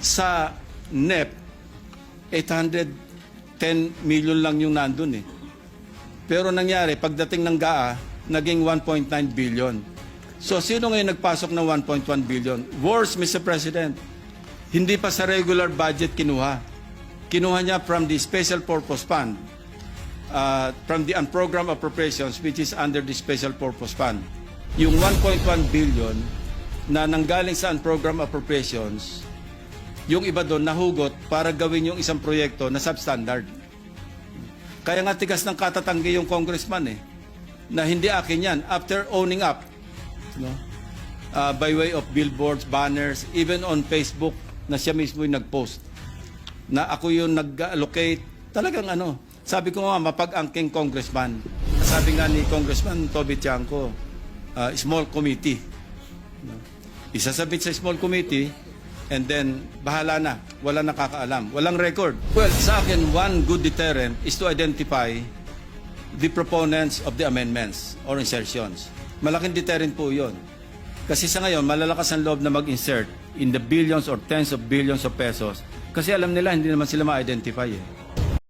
Sa NEP, 810 million lang yung nandun eh. Pero nangyari, pagdating ng GAA, naging 1.9 billion. So, sino ngayon nagpasok ng 1.1 billion? Worse, Mr. President, hindi pa sa regular budget kinuha. Kinuha niya from the Special Purpose Fund, uh, from the unprogrammed appropriations, which is under the Special Purpose Fund. Yung 1.1 billion na nanggaling sa unprogrammed appropriations, yung iba doon nahugot para gawin yung isang proyekto na substandard. Kaya nga tigas ng katatanggi yung congressman eh, na hindi akin yan. After owning up, no, uh, by way of billboards, banners, even on Facebook, na siya mismo yung nag-post, na ako yung nag-allocate, talagang ano, sabi ko nga, mapag-angking congressman. Sabi nga ni Congressman Toby Tiangco, uh, small committee. No? Isasabit sa small committee, and then bahala na. Wala nakakaalam. Walang record. Well, sa akin, one good deterrent is to identify the proponents of the amendments or insertions. Malaking deterrent po yun. Kasi sa ngayon, malalakas ang loob na mag-insert in the billions or tens of billions of pesos. Kasi alam nila, hindi naman sila ma-identify eh.